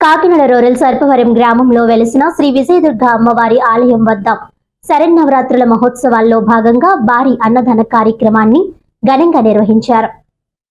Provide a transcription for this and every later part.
Kakinada rural Sarpavaram గ్రామంలో వెలిసిన శ్రీ విజయదుర్గ అమ్మవారి ఆలయం వద్ద శరన్నవరాత్రుల మహోత్సవాల్లో భాగంగా భారీ అన్నదాన కార్యక్రమాన్ని ఘనంగా నిర్వహించారు.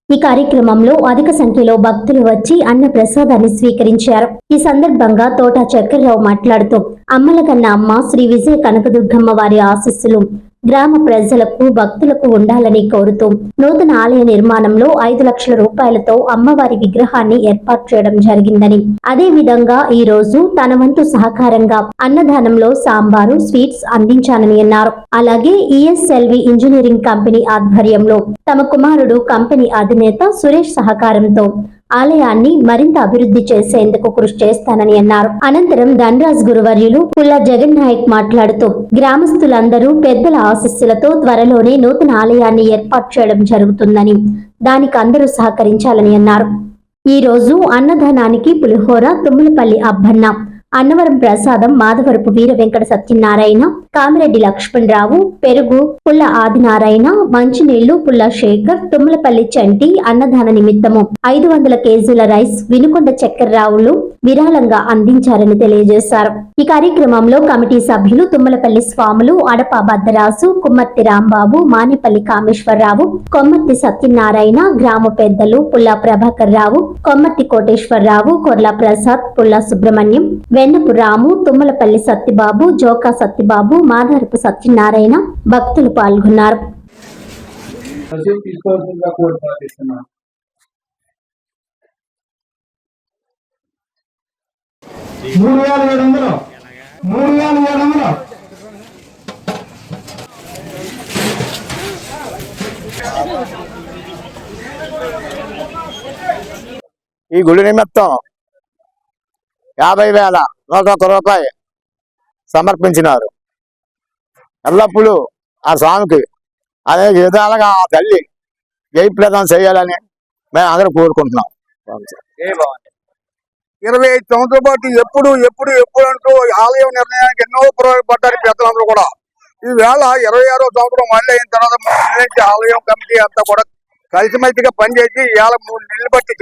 ఈ కార్యక్రమంలో అధిక సంఖ్యలో భక్తులు వచ్చి అన్న ప్రసాదాన్ని స్వీకరించారు. ఈ సందర్భంగా తోట చక్రరావు మాట్లాడుతూ అమ్మల కన్న అమ్మ శ్రీ విజయ కనకదుర్గమ్మ వారి ఆశస్సులు గ్రామ ప్రజలకు భక్తులకు ఉండాలని కోరుతూ నూతన ఆలయ నిర్మాణంలో ఐదు లక్షల రూపాయలతో అమ్మవారి విగ్రహాన్ని ఏర్పాటు చేయడం జరిగిందని. అదే విధంగా ఈ రోజు తన వంతు సహకారంగా అన్నదానంలో సాంబారు స్వీట్స్ అందించానని అన్నారు. అలాగే ఈఎస్ఎల్వి ఇంజనీరింగ్ కంపెనీ ఆధ్వర్యంలో తమ కుమారుడు కంపెనీ అధినేత సురేష్ సహకారంతో ఆలయాన్ని మరింత అభివృద్ధి చేసేందుకు కృషి చేస్తానని అన్నారు. అనంతరం ధనరాజ్ గురువర్యులు పుల్ల జగన్ నాయక్ మాట్లాడుతూ గ్రామస్తులందరూ పెద్దల ఆశస్సులతో త్వరలోనే నూతన ఆలయాన్ని ఏర్పాటు చేయడం జరుగుతుందని దానికి అందరూ సహకరించాలని అన్నారు. ఈ రోజు అన్నదానానికి పులిహోర తుమ్మలపల్లి అబ్బన్న అన్నవరం ప్రసాదం మాధవరపు వీర వెంకట సత్యనారాయణ కామిరెడ్డి లక్ష్మణరావు పెరుగు పుల్ల ఆదినారాయణ మంచినీళ్ళు పుల్ల శేఖర్ తుమ్మలపల్లి చంటి అన్నదాన నిమిత్తము. ఐదు వందల కేజీల రైస్ వినుకొండ చక్కెరరావులు విరాళంగా అందించారని తెలియజేశారు. ఈ కార్యక్రమంలో కమిటీ సభ్యులు తుమ్మలపల్లి స్వాములు అడప భద్రరాజు కుమ్మర్తి రాంబాబు మానేపల్లి కామేశ్వరరావు కొమ్మర్తి సత్యనారాయణ గ్రామ పెద్దలు పుల్లా ప్రభాకర్ రావు కొమ్మర్తి కోటేశ్వరరావు కొర్ల ప్రసాద్ పుల్లా సుబ్రహ్మణ్యం వెన్నపు రాము తుమ్మలపల్లి సత్యబాబు జోకా సత్యబాబు మాదారపు సత్యనారాయణ భక్తులు పాల్గొన్నారు. మూడు వేల ఏడు వందలు. మూడు వేల ఏడు వందలు. ఈ గుడి నిమిత్తం యాభై వేల నూట ఒక్క రూపాయి సమర్పించినారు. ఎల్లప్పుడూ ఆ స్వామికి అనేక విధాలుగా ఆ తల్లి జయప్రదం చేయాలని మేము అందరూ కోరుకుంటున్నాం. ఇరవై ఐదు సంవత్సరాల పాటు ఎప్పుడు ఎప్పుడు ఎప్పుడు అంటూ ఆలయం నిర్ణయానికి ఎన్నో పడ్డారు పెద్దలందరూ కూడా. ఈ వేళ ఇరవై ఆరో సంవత్సరం మళ్ళీ అయిన తర్వాత ఆలయం కమిటీ అంతా కూడా కలిసిమెలిసిగా పనిచేసి ఇవాళ మూడు నెలలు బట్టి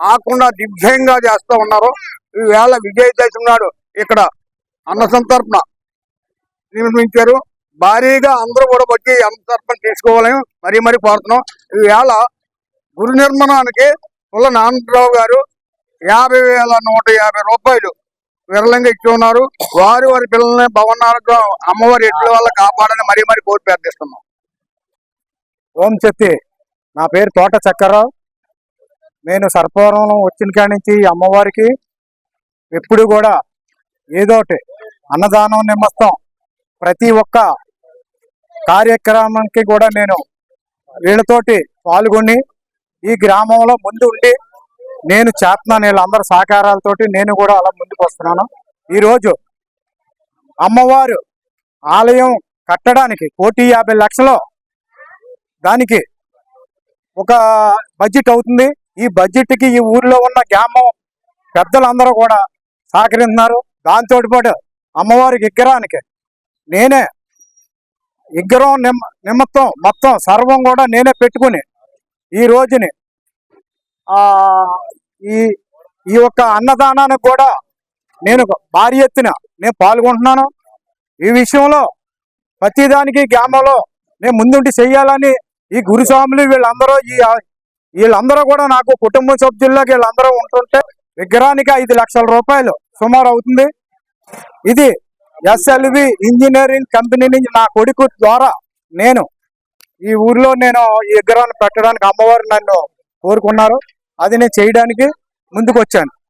ఆకుండా దివ్యంగా చేస్తూ ఉన్నారు. ఈ వేళ విజయదశమి నాడు ఇక్కడ అన్న సంతర్పణ నిర్మించారు. భారీగా అందరూ కూడా వచ్చి అన్న సంతర్పణ తీసుకోవాలని మరీ మరీ కోరుతున్నాం. ఈ వేళ గురు నిర్మాణానికి పుల్ల నారాయణరావు గారు యాభై వేల నూట యాభై రూపాయలు విరళంగా ఇచ్చి ఉన్నారు. వారి వారి పిల్లల్ని భవనాలకు అమ్మవారి ఎట్ల వల్ల కాపాడని మరీ మరీ కోరి ప్రార్థిస్తున్నాం. ఓం చెత్తి నా పేరు తోట చక్కరావు. నేను సర్పవరం వచ్చిన కాడి నుంచి ఈ అమ్మవారికి ఎప్పుడు కూడా ఏదో ఒకటి అన్నదానం నిమిత్తం ప్రతి ఒక్క కార్యక్రమానికి కూడా నేను వీళ్ళతోటి పాల్గొని ఈ గ్రామంలో ముందు ఉండి నేను చేస్తున్నాను వీళ్ళందరి సహకారాలతోటి నేను కూడా అలా ముందుకు వస్తున్నాను. ఈరోజు అమ్మవారు ఆలయం కట్టడానికి కోటి యాభై లక్షలు దానికి ఒక బడ్జెట్ అవుతుంది. ఈ బడ్జెట్కి ఈ ఊర్లో ఉన్న గ్రామం పెద్దలందరూ కూడా సహకరిస్తున్నారు. దాంతో పాటు అమ్మవారి విగ్రహానికి నేనే విగ్రహం నిమ్మ నిమిత్తం మొత్తం సర్వం కూడా నేనే పెట్టుకుని ఈ రోజుని ఈ ఈ యొక్క అన్నదానానికి కూడా నేను భారీ ఎత్తున నేను పాల్గొంటున్నాను. ఈ విషయంలో ప్రతిదానికి గ్రామంలో నేను ముందుండి చెయ్యాలని ఈ గురుస్వాములు వీళ్ళందరూ ఈ వీళ్ళందరూ కూడా నాకు కుటుంబ సభ్యుల్లోకి వీళ్ళందరూ ఉంటుంటే విగ్రహానికి ఐదు లక్షల రూపాయలు సుమారు అవుతుంది. ఇది ఎస్ఎల్వి ఇంజనీరింగ్ కంపెనీ నుంచి నా కొడుకు ద్వారా నేను ఈ ఊర్లో నేను ఈ విగ్రహాన్ని పెట్టడానికి అమ్మవారు నన్ను కోరుకున్నారు. అది నేను చేయడానికి ముందుకు వచ్చాను